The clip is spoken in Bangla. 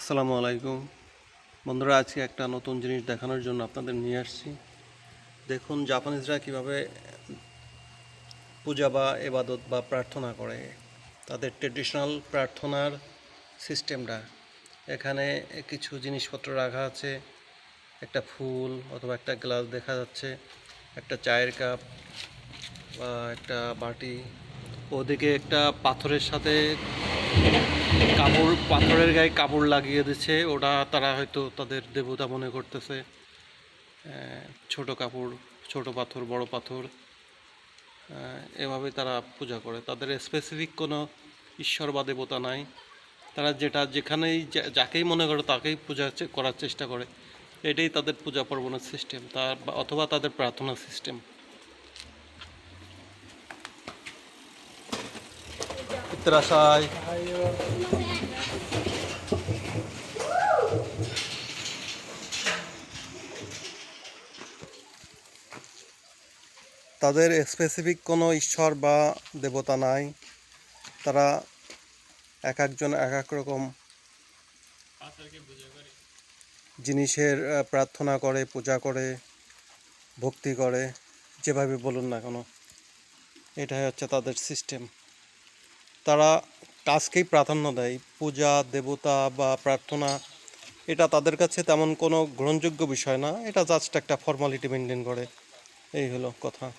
আসসালামু আলাইকুম। বন্ধুরা, আজকে একটা নতুন জিনিস দেখানোর জন্য আপনাদের নিয়ে আসছি। দেখুন, জাপানিজরা কীভাবে পূজা বা এবাদত বা প্রার্থনা করে। তাদের ট্রেডিশনাল প্রার্থনার সিস্টেমটা এখানে কিছু জিনিসপত্র রাখা আছে। একটা ফুল অথবা একটা গ্লাস দেখা যাচ্ছে, একটা চায়ের কাপ বা একটা বাটি। ওদিকে একটা পাথরের সাথে কাপড়, পাথরের গায়ে কাপড় লাগিয়ে দিচ্ছে। ওটা তারা হয়তো তাদের দেবতা মনে করতেছে ছোট কাপড়, ছোট পাথর, বড় পাথর এভাবে তারা পূজা করে। তাদের স্পেসিফিক কোনো ঈশ্বর বা দেবতা নাই। তারা যেটা, যেখানেই যাকেই মনে করে তাকেই পূজা করার চেষ্টা করে। এটাই তাদের পূজা পার্বণের সিস্টেম তার অথবা তাদের প্রার্থনা সিস্টেম তাদের স্পেসিফিক কোনো ঈশ্বর বা দেবতা নাই। তারা এক একজন এক এক রকম জিনিসের প্রার্থনা করে, পূজা করে, ভক্তি করে, যেভাবে বলুন না কেন। এটাই হচ্ছে তাদের সিস্টেম তারা কাজকেই প্রাধান্য দেয়। পূজা, দেবতা বা প্রার্থনা, এটা তাদের কাছে তেমন কোনো গ্রহণযোগ্য বিষয় না। এটা জাস্ট একটা ফর্মালিটি মেনটেন করে। এই হলো কথা।